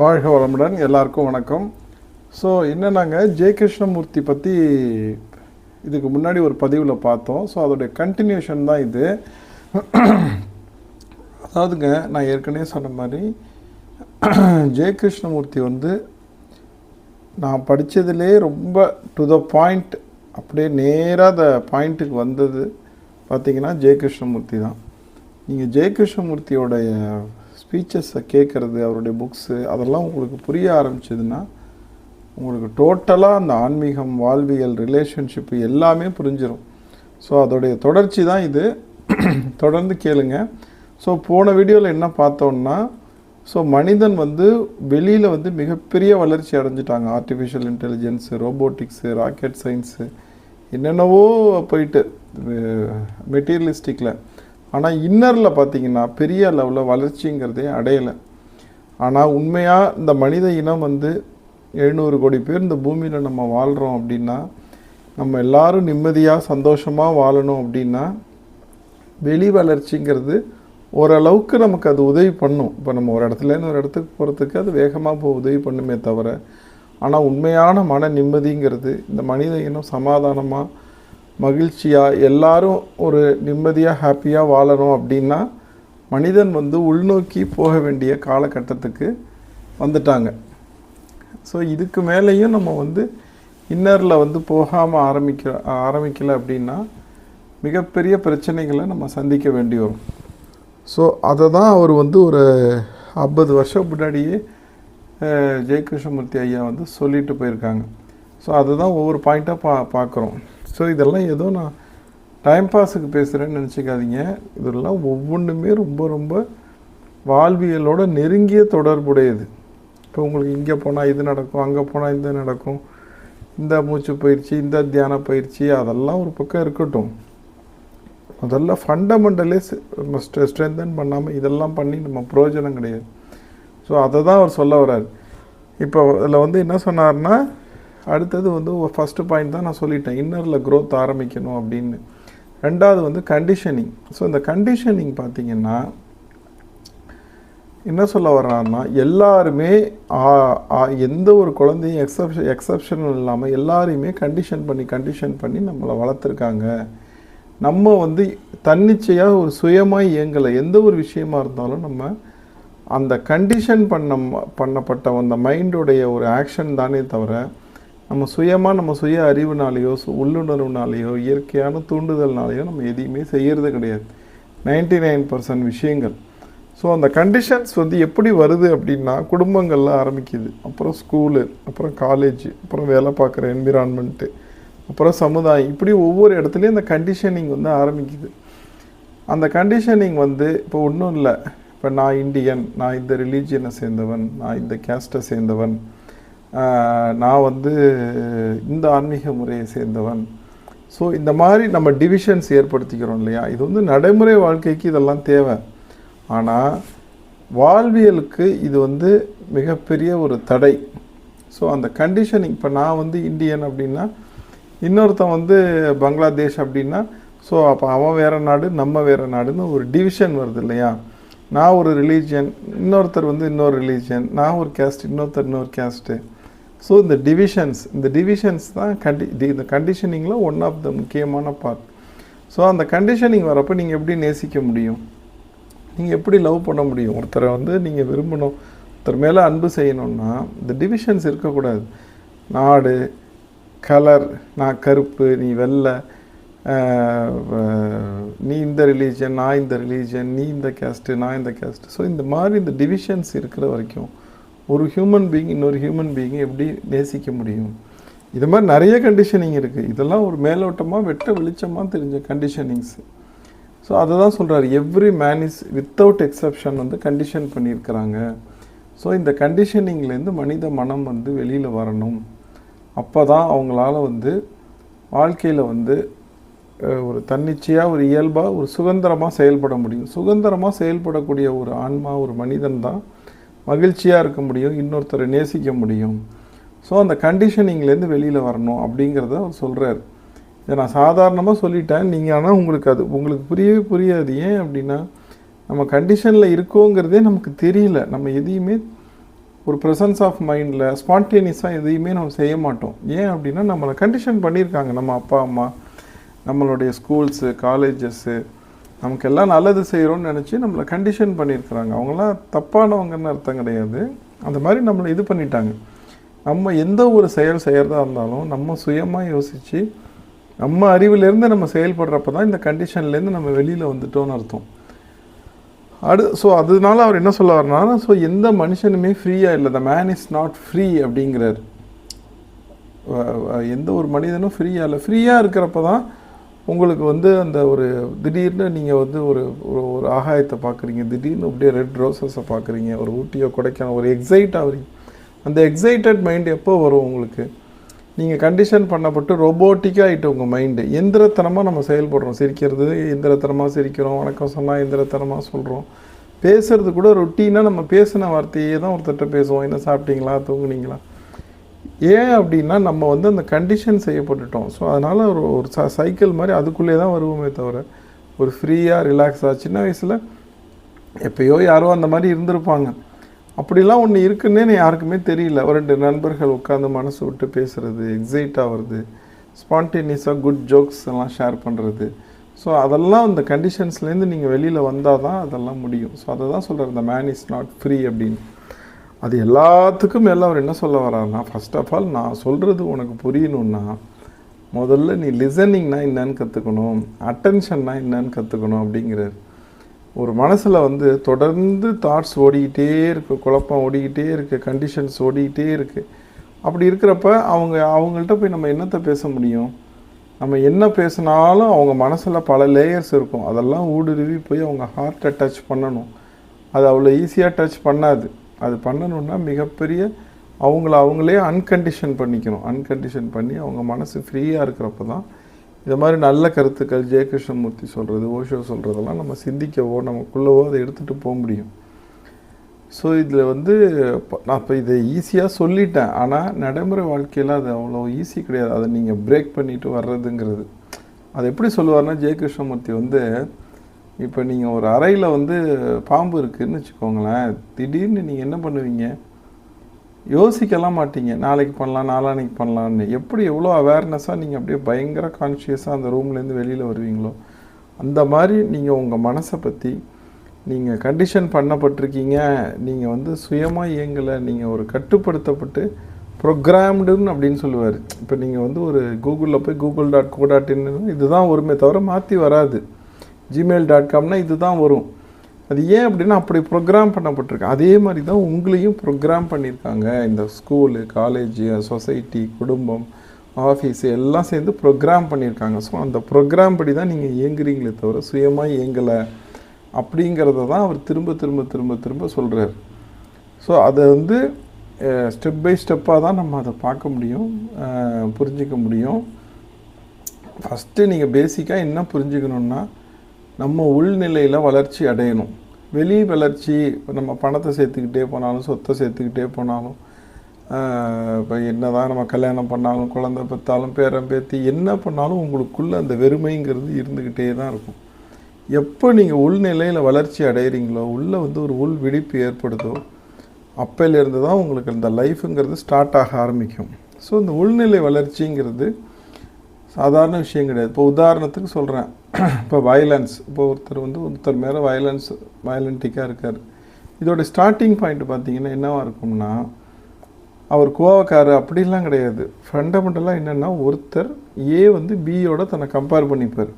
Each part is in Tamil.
வாழ்க வளமுடன் எல்லாருக்கும் வணக்கம். ஸோ என்னன்னாங்க? ஜெய கிருஷ்ணமூர்த்தி பற்றி இதுக்கு முன்னாடி ஒரு பதிவில் பார்த்தோம். ஸோ அதோடைய கண்டினியூஷன் தான் இது. அதாவதுங்க நான் ஏற்கனவே சொன்ன மாதிரி ஜெய கிருஷ்ணமூர்த்தி வந்து நான் படித்ததுலே ரொம்ப டு த பாயிண்ட் அப்படியே நேராக அந்த பாயிண்ட்டுக்கு வந்தது. பார்த்திங்கன்னா ஜெய கிருஷ்ணமூர்த்தி தான். நீங்கள் ஜெய கிருஷ்ணமூர்த்தியோடைய ஸ்பீச்சஸை கேட்குறது அவருடைய புக்ஸு அதெல்லாம் உங்களுக்கு புரிய ஆரம்பிச்சதுன்னா உங்களுக்கு டோட்டலாக அந்த ஆன்மீகம் வாழ்வியல் ரிலேஷன்ஷிப்பு எல்லாமே புரிஞ்சிடும் ஸோ அதோடைய தொடர்ச்சி தான் இது. தொடர்ந்து கேளுங்க. ஸோ போன வீடியோவில் என்ன பார்த்தோம்னா ஸோ மனிதன் வந்து வெளியில் வந்து மிகப்பெரிய வளர்ச்சி அடைஞ்சிட்டாங்க. Artificial intelligence robotics rocket science என்னென்னவோ போயிட்டு மெட்டீரியலிஸ்டிக்கில் ஆனால் இன்னரில் பார்த்தீங்கன்னா பெரிய லெவலில் வளர்ச்சிங்கிறதே அடையலை. ஆனால் உண்மையாக இந்த மனித இனம் வந்து எழுநூறு கோடி பேர் இந்த பூமியில் நம்ம வாழ்கிறோம் அப்படின்னா நம்ம எல்லாரும் நிம்மதியாக சந்தோஷமாக வாழணும் அப்படின்னா வெளி வளர்ச்சிங்கிறது ஓரளவுக்கு நமக்கு அது உதவி பண்ணும். இப்போ நம்ம ஒரு இடத்துலேருந்து ஒரு இடத்துக்கு போகிறதுக்கு அது வேகமாக போய் உதவி பண்ணுமே தவிர ஆனால் உண்மையான மன நிம்மதிங்கிறது இந்த மனித இனம் சமாதானமாக மகிழ்ச்சியாக எல்லாரும் ஒரு நிம்மதியாக ஹாப்பியாக வாழணும் அப்படின்னா மனிதன் வந்து உள்நோக்கி போக வேண்டிய காலகட்டத்துக்கு வந்துட்டாங்க. ஸோ இதுக்கு மேலேயும் நம்ம வந்து இன்னரில் வந்து போகாமல் ஆரம்பிக்க ஆரம்பிக்கலை அப்படின்னா மிகப்பெரிய பிரச்சனைகளை நம்ம சந்திக்க வேண்டி வரும். ஸோ அதை தான் அவர் வந்து ஒரு ஐம்பது வருஷம் முன்னாடியே ஜெயகிருஷ்ணமூர்த்தி ஐயா வந்து சொல்லிட்டு போயிருக்காங்க. ஸோ அதை தான் ஒவ்வொரு பாயிண்ட்டாக பா பார்க்குறோம். ஸோ இதெல்லாம் ஏதோ நான் டைம் பாஸுக்கு பேசுகிறேன்னு நினச்சிக்காதீங்க. இதெல்லாம் ஒவ்வொன்றுமே ரொம்ப ரொம்ப வாழ்வியலோட நெருங்கிய தொடர்புடையது. இப்போ உங்களுக்கு இங்கே போனால் இது நடக்கும் அங்கே போனால் இது நடக்கும். இந்த மூச்சு பயிற்சி இந்த தியான பயிற்சி அதெல்லாம் ஒரு பக்கம் இருக்கட்டும். முதல்ல ஃபண்டமெண்டலே ஸ்ட்ரென்தன் பண்ணாமல் இதெல்லாம் பண்ணி நம்ம பிரயோஜனம் கிடையாது. ஸோ அதை தான் அவர் சொல்ல வர்றார். இப்போ அதில் வந்து என்ன சொன்னார்னா அடுத்தது வந்து ஃபஸ்ட்டு பாயிண்ட் தான் நான் சொல்லிட்டேன். இன்னரில் க்ரோத் ஆரம்பிக்கணும் அப்படின்னு. ரெண்டாவது வந்து கண்டிஷனிங் ஸோ இந்த கண்டிஷனிங் பார்த்தீங்கன்னா என்ன சொல்ல வர்றாருன்னா எல்லாருமே எந்த ஒரு குழந்தையும் எக்ஸப்ஷன் எக்ஸப்ஷனல் இல்லாமல் எல்லாரையுமே கண்டிஷன் பண்ணி கண்டிஷன் பண்ணி நம்மளை வளர்த்துருக்காங்க. நம்ம வந்து தன்னிச்சையாக ஒரு சுயமாக இயங்கலை. எந்த ஒரு விஷயமா இருந்தாலும் நம்ம அந்த கண்டிஷன் பண்ண பண்ணப்பட்ட அந்த மைண்டோடைய ஒரு ஆக்ஷன் தானே தவிர நம்ம சுயமாக நம்ம சுய அறிவுனாலேயோ உள்ளுணர்வுனாலேயோ இயற்கையான தூண்டுதல்னாலேயோ நம்ம எதையுமே செய்கிறது கிடையாது. நைன்டி நைன் பர்சன்ட் விஷயங்கள். ஸோ அந்த கண்டிஷன்ஸ் வந்து எப்படி வருது அப்படின்னா குடும்பங்களில் ஆரம்பிக்குது. அப்புறம் ஸ்கூலு அப்புறம் காலேஜ் அப்புறம் வேலை பார்க்குற என்விரான்மெண்ட்டு அப்புறம் சமுதாயம். இப்படி ஒவ்வொரு இடத்துலையும் அந்த கண்டிஷனிங் வந்து ஆரம்பிக்குது. அந்த கண்டிஷனிங் வந்து இப்போ ஒன்றும் இல்லை. இப்போ நான் இந்தியன் நான் இந்த ரிலீஜியனை சேர்ந்தவன் நான் இந்த கேஸ்ட்டை சேர்ந்தவன் நான் வந்து இந்த ஆன்மீக முறையை சேர்ந்தவன். ஸோ இந்த மாதிரி நம்ம டிவிஷன்ஸ் ஏற்படுத்திக்கிறோம் இல்லையா? இது வந்து நடைமுறை வாழ்க்கைக்கு இதெல்லாம் தேவை. ஆனால் வாழ்வியலுக்கு இது வந்து மிகப்பெரிய ஒரு தடை. ஸோ அந்த கண்டிஷனிங் இப்போ நான் வந்து இந்தியன் அப்படின்னா இன்னொருத்தன் வந்து பங்களாதேஷ் அப்படின்னா ஸோ அப்போ அவன் வேறு நாடு நம்ம வேறு நாடுன்னு ஒரு டிவிஷன் வருது இல்லையா? நான் ஒரு ரிலீஜியன் இன்னொருத்தர் வந்து இன்னொரு ரிலீஜியன் நான் ஒரு கேஸ்ட் இன்னொருத்தர் இன்னொரு கேஸ்ட்டு ஸோ இந்த டிவிஷன்ஸ் இந்த டிவிஷன்ஸ் தான் கண்டி இந்த கண்டிஷனிங்கில் ஒன் ஆஃப் த முக்கியமான பார்ட் ஸோ அந்த கண்டிஷனிங் வரப்போ நீங்கள் எப்படி நேசிக்க முடியும்? நீங்கள் எப்படி லவ் பண்ண முடியும்? ஒருத்தரை வந்து நீங்கள் விரும்பணும் ஒருத்தர் மேலே அன்பு செய்யணும்னா இந்த டிவிஷன்ஸ் இருக்கக்கூடாது. நாடு கலர் நான் கருப்பு நீ வெள்ளை நீ இந்த ரிலீஜன் நான் இந்த ரிலீஜன் நீ இந்த கேஸ்ட்டு நான் இந்த கேஸ்ட்டு ஸோ இந்த மாதிரி இந்த டிவிஷன்ஸ் இருக்கிற வரைக்கும் ஒரு ஹியூமன் பீயிங் இன்னொரு ஹியூமன் பீயிங்கை எப்படி நேசிக்க முடியும்? இது மாதிரி நிறைய கண்டிஷனிங் இருக்குது இதெல்லாம் ஒரு மேலோட்டமாக வெட்ட வெளிச்சமாக தெரிஞ்ச கண்டிஷனிங்ஸ் ஸோ அதை தான் சொல்கிறார் every man is without exception வந்து கண்டிஷன் பண்ணியிருக்கிறாங்க. ஸோ இந்த கண்டிஷனிங்லேருந்து மனித மனம் வந்து வெளியில் வரணும். அப்போ தான் அவங்களால வந்து வாழ்க்கையில் வந்து ஒரு தன்னிச்சையாக ஒரு இயல்பாக ஒரு சுதந்திரமாக செயல்பட முடியும். சுதந்திரமாக செயல்படக்கூடிய ஒரு ஆன்மா ஒரு மனிதன் தான் மகிழ்ச்சியாக இருக்க முடியும் இன்னொருத்தரை நேசிக்க முடியும். ஸோ அந்த கண்டிஷனிங்லேருந்து வெளியில் வரணும் அப்படிங்கிறத அவர் சொல்கிறார் இதை நான் சாதாரணமாக சொல்லிட்டேன். நீங்கள் ஆனால் உங்களுக்கு அது உங்களுக்கு புரியவே புரியாது. ஏன் அப்படின்னா நம்ம கண்டிஷனில் இருக்கோங்கிறதே நமக்கு தெரியல. நம்ம எதையுமே ஒரு ப்ரெசன்ஸ் ஆஃப் மைண்டில் ஸ்பான்டேனியஸாக எதையுமே நம்ம செய்ய மாட்டோம். ஏன் அப்படின்னா நம்மளை கண்டிஷன் பண்ணியிருக்காங்க. நம்ம அப்பா அம்மா நம்மளுடைய ஸ்கூல்ஸு காலேஜஸ்ஸு நமக்கு எல்லாம் நல்லது செய்கிறோம்னு நினச்சி நம்மளை கண்டிஷன் பண்ணியிருக்கிறாங்க. அவங்களாம் தப்பானவங்கன்னு அர்த்தம் கிடையாது. அந்த மாதிரி நம்மளை இது பண்ணிட்டாங்க. நம்ம எந்த ஒரு செயல் செய்கிறதா இருந்தாலும் நம்ம சுயமாக யோசித்து நம்ம அறிவிலேருந்து நம்ம செயல்படுறப்ப தான் இந்த கண்டிஷன்லேருந்து நம்ம வெளியில் வந்துட்டோம்னு அர்த்தம். அடு ஸோ அதனால அவர் என்ன சொல்ல வரனால ஸோ எந்த மனுஷனுமே ஃப்ரீயாக இல்லை. The man is not free அப்படிங்கிறார். எந்த ஒரு மனிதனும் ஃப்ரீயாக இல்லை. ஃப்ரீயாக இருக்கிறப்ப தான் உங்களுக்கு வந்து அந்த ஒரு திடீர்னு நீங்கள் வந்து ஒரு ஒரு ஆகாயத்தை பார்க்குறீங்க திடீர்னு அப்படியே ரெட் ரோசஸை பார்க்குறீங்க ஒரு ஊட்டியோ கொடைக்கானல் ஒரு எக்ஸைட் ஆகுறீங்க அந்த எக்ஸைட்டட் மைண்ட் எப்போ வரும் உங்களுக்கு? நீங்கள் கண்டிஷன் பண்ணப்பட்டு ரொபோட்டிக்காக ஆகிட்டு உங்கள் மைண்டு எந்திரத்தனமாக நம்ம செயல்படுறோம். சிரிக்கிறது எந்திரத்தனமாக சிரிக்கிறோம். வணக்கம் சொன்னால் எந்திரத்தனமாக சொல்கிறோம் பேசுறது கூட ரொட்டீனாக நம்ம பேசின வார்த்தையே தான் ஒருத்தர்கிட்ட பேசுவோம். என்ன சாப்பிட்டீங்களா? தூங்குனீங்களா? ஏன் அப்படின்னா நம்ம வந்து அந்த கண்டிஷன் செய்யப்பட்டுட்டோம். ஸோ அதனால் ஒரு ஒரு ச சைக்கிள் மாதிரி அதுக்குள்ளே தான் வருவோமே தவிர ஒரு ஃப்ரீயாக ரிலாக்ஸாக சின்ன வயசில் எப்பயோ யாரோ அந்த மாதிரி இருந்திருப்பாங்க. அப்படிலாம் ஒன்று இருக்குன்னே யாருக்குமே தெரியல. ஒரு ரெண்டு நண்பர்கள் உட்காந்து மனசு விட்டு பேசுகிறது எக்ஸைட் ஆகிறது ஸ்பான்டேனியஸாக குட் ஜோக்ஸ் எல்லாம் ஷேர் பண்ணுறது ஸோ அதெல்லாம் அந்த கண்டிஷன்ஸ்லேருந்து நீங்கள் வெளியில் வந்தால் தான் அதெல்லாம் முடியும். ஸோ அதை தான் சொல்கிறேன் இந்த மேன் இஸ் நாட் ஃப்ரீ அப்படின்னு. அது எல்லாத்துக்கும் மேலே அவர் என்ன சொல்ல வர்றாருன்னா ஃபஸ்ட் ஆஃப் ஆல் நான் சொல்கிறது உனக்கு புரியணும்னா முதல்ல நீ லிசனிங்னா என்னன்னு கற்றுக்கணும் அட்டென்ஷன்னா என்னன்னு கற்றுக்கணும் அப்படிங்கிறார். ஒரு மனசில் வந்து தொடர்ந்து தாட்ஸ் ஓடிக்கிட்டே இருக்குது குழப்பம் ஓடிக்கிட்டே இருக்குது கண்டிஷன்ஸ் ஓடிக்கிட்டே இருக்குது அப்படி இருக்கிறப்ப அவங்க அவங்கள்ட்ட போய் நம்ம என்னத்தை பேச முடியும்? நம்ம என்ன பேசினாலும் அவங்க மனசில் பல லேயர்ஸ் இருக்கும். அதெல்லாம் ஊடுருவி போய் அவங்க ஹார்ட்டை டச் பண்ணணும். அது அவ்வளோ ஈஸியாக டச் பண்ணாது. அது பண்ணணுன்னா மிகப்பெரிய அவங்கள அவங்களே அன்கண்டிஷன் பண்ணிக்கணும். அன்கண்டிஷன் பண்ணி அவங்க மனசு ஃப்ரீயாக இருக்கிறப்ப தான் இந்த மாதிரி நல்ல கருத்துக்கள் ஜெய கிருஷ்ணமூர்த்தி சொல்கிறது ஓஷோ சொல்கிறதெல்லாம் நம்ம சிந்திக்கவோ நமக்குள்ளவோ அதை எடுத்துகிட்டு போக முடியும். ஸோ இதில் வந்து நான் இப்போ இதை ஈஸியாக சொல்லிட்டேன். ஆனால் நடைமுறை வாழ்க்கையில் அது அவ்வளோ ஈஸி கிடையாது. அதை நீங்கள் பிரேக் பண்ணிட்டு வர்றதுங்கிறது. அது எப்படி சொல்லுவார்னா ஜெய கிருஷ்ணமூர்த்தி வந்து இப்போ நீங்கள் ஒரு அறையில் வந்து பாம்பு இருக்குதுன்னு வச்சுக்கோங்களேன் திடீர்னு நீங்கள் என்ன பண்ணுவீங்க? யோசிக்கலாம் மாட்டீங்க. நாளைக்கு பண்ணலாம் நாளான்னைக்கு பண்ணலான்னு எப்படி எவ்வளோ அவேர்னஸாக நீங்கள் அப்படியே பயங்கர கான்ஷியஸாக அந்த ரூம்லேருந்து வெளியில் வருவீங்களோ? அந்த மாதிரி நீங்கள் உங்கள் மனசை பற்றி நீங்கள் கண்டிஷன் பண்ணப்பட்டிருக்கீங்க. நீங்கள் வந்து சுயமாக இயங்கலை நீங்கள் ஒரு கட்டுப்படுத்தப்பட்டு ப்ரோக்ராம்டுன்னு அப்படின்னு சொல்லுவார். இப்போ நீங்கள் வந்து ஒரு கூகுளில் போய் கூகுள் டாட் கோ டாட் இதுதான் வருமே தவிர மாற்றி வராது. ஜிமெயில் டாட் காம்னா இதுதான் வரும். அது ஏன் அப்படின்னா அப்படி ப்ரோக்ராம் பண்ணப்பட்டிருக்கு. அதே மாதிரி தான் உங்களையும் ப்ரோக்ராம் பண்ணியிருக்காங்க. இந்த ஸ்கூலு காலேஜ் சொசைட்டி குடும்பம் ஆஃபீஸ் எல்லாம் சேர்ந்து ப்ரோக்ராம் பண்ணியிருக்காங்க. ஸோ அந்த ப்ரோக்ராம் படி தான் நீங்கள் இயங்குறீங்களே தவிர சுயமாக இயங்கலை அப்படிங்கிறத தான் அவர் திரும்ப திரும்ப திரும்ப திரும்ப சொல்கிறார் ஸோ அதை வந்து ஸ்டெப் பை ஸ்டெப்பாக தான் நம்ம அதை பார்க்க முடியும் புரிஞ்சிக்க முடியும். ஃபஸ்ட்டு நீங்கள் பேசிக்காக என்ன புரிஞ்சுக்கணுன்னா நம்ம உள்நிலையில் வளர்ச்சி அடையணும். வெளி வளர்ச்சி இப்போ நம்ம பணத்தை சேர்த்துக்கிட்டே போனாலும் சொத்தை சேர்த்துக்கிட்டே போனாலும் இப்போ என்ன தான் நம்ம கல்யாணம் பண்ணாலும் குழந்தை பெற்றாலும் பேரன் பேத்தி என்ன பண்ணாலும் உங்களுக்குள்ளே அந்த வெறுமைங்கிறது இருந்துக்கிட்டே தான் இருக்கும். எப்போ நீங்கள் உள்நிலையில் வளர்ச்சி அடையிறீங்களோ உள்ளே வந்து ஒரு உள் விழிப்பு ஏற்படுதோ அப்போலேருந்து தான் உங்களுக்கு அந்த லைஃபுங்கிறது ஸ்டார்ட் ஆக ஆரம்பிக்கும். ஸோ இந்த உள்நிலை வளர்ச்சிங்கிறது சாதாரண விஷயம் கிடையாது. இப்போ உதாரணத்துக்கு சொல்கிறேன் இப்போ வயலன்ஸ் இப்போ ஒருத்தர் வந்து ஒருத்தர் மேலே வயலன்ஸ் வயலண்டிக்காக இருக்கார். இதோட ஸ்டார்டிங் பாயிண்ட் பார்த்தீங்கன்னா என்னவாக இருக்கும்னா அவர் கோவக்காரர் அப்படிலாம் கிடையாது. ஃபண்டமெண்டலாக என்னென்னா ஒருத்தர் ஏ வந்து பியோட தன்னை கம்பேர் பண்ணிப்பார்.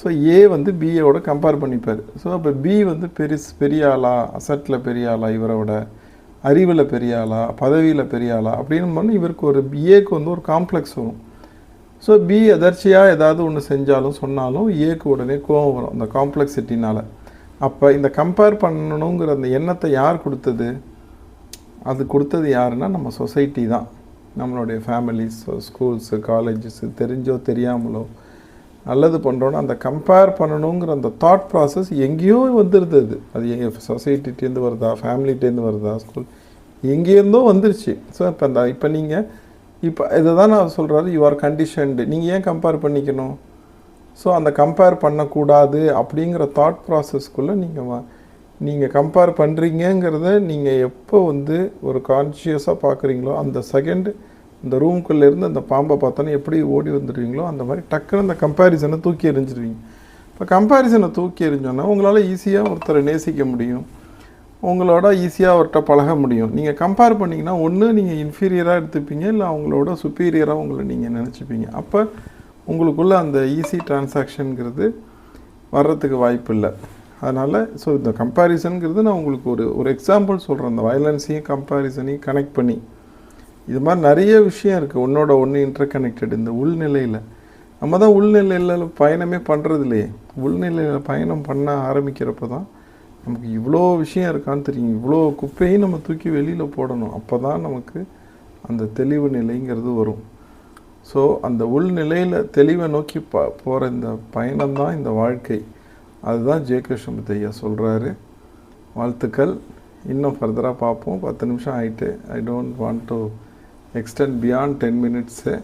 ஸோ ஏ வந்து பிஏவோட கம்பேர் பண்ணிப்பார். ஸோ அப்போ பி வந்து பெரிஸ் பெரிய ஆளா அசட்டில் பெரிய ஆளா இவரோட அறிவில் பெரிய ஆளா பதவியில் பெரிய ஆளா அப்படின்னு பண்ணி இவருக்கு ஒரு ஏக்கு வந்து ஒரு காம்ப்ளெக்ஸ் வரும். ஸோ பி எதர்ச்சியாக ஏதாவது ஒன்று செஞ்சாலும் சொன்னாலும் ஏக்கு உடனே கோவம் வரும். அந்த காம்ப்ளெக்சிட்டினால் அப்போ இந்த கம்பேர் பண்ணணுங்கிற அந்த எண்ணத்தை யார் கொடுத்தது? அது கொடுத்தது யாருன்னா நம்ம சொசைட்டி தான். நம்மளுடைய ஃபேமிலிஸ் ஸ்கூல்ஸு காலேஜஸ்ஸு தெரிஞ்சோ தெரியாமலோ நல்லது பண்ணுறோன்னா அந்த கம்பேர் பண்ணணுங்கிற அந்த தாட் ப்ராசஸ் எங்கேயோ வந்துடுது அது. அது சொசைட்டிட்டேருந்து வருதா? ஃபேமிலிகிட்டேருந்து வருதா? ஸ்கூல் எங்கேருந்தோ வந்துருச்சு. ஸோ இப்போ அந்த இப்போ நீங்கள் இப்போ இதை தான் நான் சொல்கிறாரு யூ ஆர் கண்டிஷன்டு நீங்கள் ஏன் கம்பேர் பண்ணிக்கணும்? ஸோ அந்த கம்பேர் பண்ணக்கூடாது அப்படிங்கிற தாட் ப்ராசஸ்க்குள்ளே நீங்கள் நீங்கள் கம்பேர் பண்ணுறீங்கங்கிறத நீங்கள் எப்போ வந்து ஒரு கான்ஷியஸாக பார்க்குறீங்களோ அந்த செகண்ட் இந்த ரூம்குள்ளேருந்து அந்த பாம்பை பார்த்தோன்னே எப்படி ஓடி வந்துடுவீங்களோ அந்த மாதிரி டக்குன்னு அந்த கம்பேரிசனை தூக்கி எறிஞ்சிருவீங்க இப்போ கம்பேரிசனை தூக்கி எறிஞ்சோன்னா உங்களால் ஈஸியாக ஒருத்தரை நேசிக்க முடியும். உங்களோட ஈஸியாக அவர்கிட்ட பழக முடியும். நீங்கள் கம்பேர் பண்ணிங்கன்னா ஒன்று நீங்கள் இன்ஃபீரியராக எடுத்துப்பீங்க இல்லை அவங்களோட சுப்பீரியராக உங்களை நீங்கள் நினச்சிப்பீங்க. அப்போ உங்களுக்குள்ள அந்த ஈஸி டிரான்சாக்ஷனுங்கிறது வர்றதுக்கு வாய்ப்பு இல்லை. அதனால் ஸோ இந்த கம்பேரிசனுங்கிறது நான் உங்களுக்கு ஒரு ஒரு எக்ஸாம்பிள் சொல்கிறேன் அந்த வயலன்ஸையும் கம்பேரிசனையும் கனெக்ட் பண்ணி. இது மாதிரி நிறைய விஷயம் இருக்குது ஒன்றோட ஒன்று இன்டர்கனெக்டட் இந்த உள்நிலையில். நம்ம தான் உள்நிலையில் பயணமே பண்ணுறது இல்லையே உள்நிலையில் பயணம் பண்ண ஆரம்பிக்கிறப்ப தான் நமக்கு இவ்வளோ விஷயம் இருக்கான்னு தெரியும். இவ்வளோ குப்பையும் நம்ம தூக்கி வெளியில் போடணும். அப்போ தான் நமக்கு அந்த தெளிவு நிலைங்கிறது வரும். ஸோ அந்த உள்நிலையில் தெளிவை நோக்கி ப போகிற இந்த பயணம் தான் இந்த வாழ்க்கை. அதுதான் ஜே கிருஷ்ணமூர்த்தி ஐயா சொல்கிறாரு வாழ்த்துக்கள். இன்னும் ஃபர்தராக பார்ப்போம். பத்து நிமிஷம் ஆகிட்டு I don't want to extend beyond ten minutes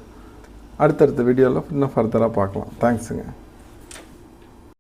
அடுத்தடுத்த வீடியோவில் இன்னும் ஃபர்தராக பார்க்கலாம். தேங்க்ஸுங்க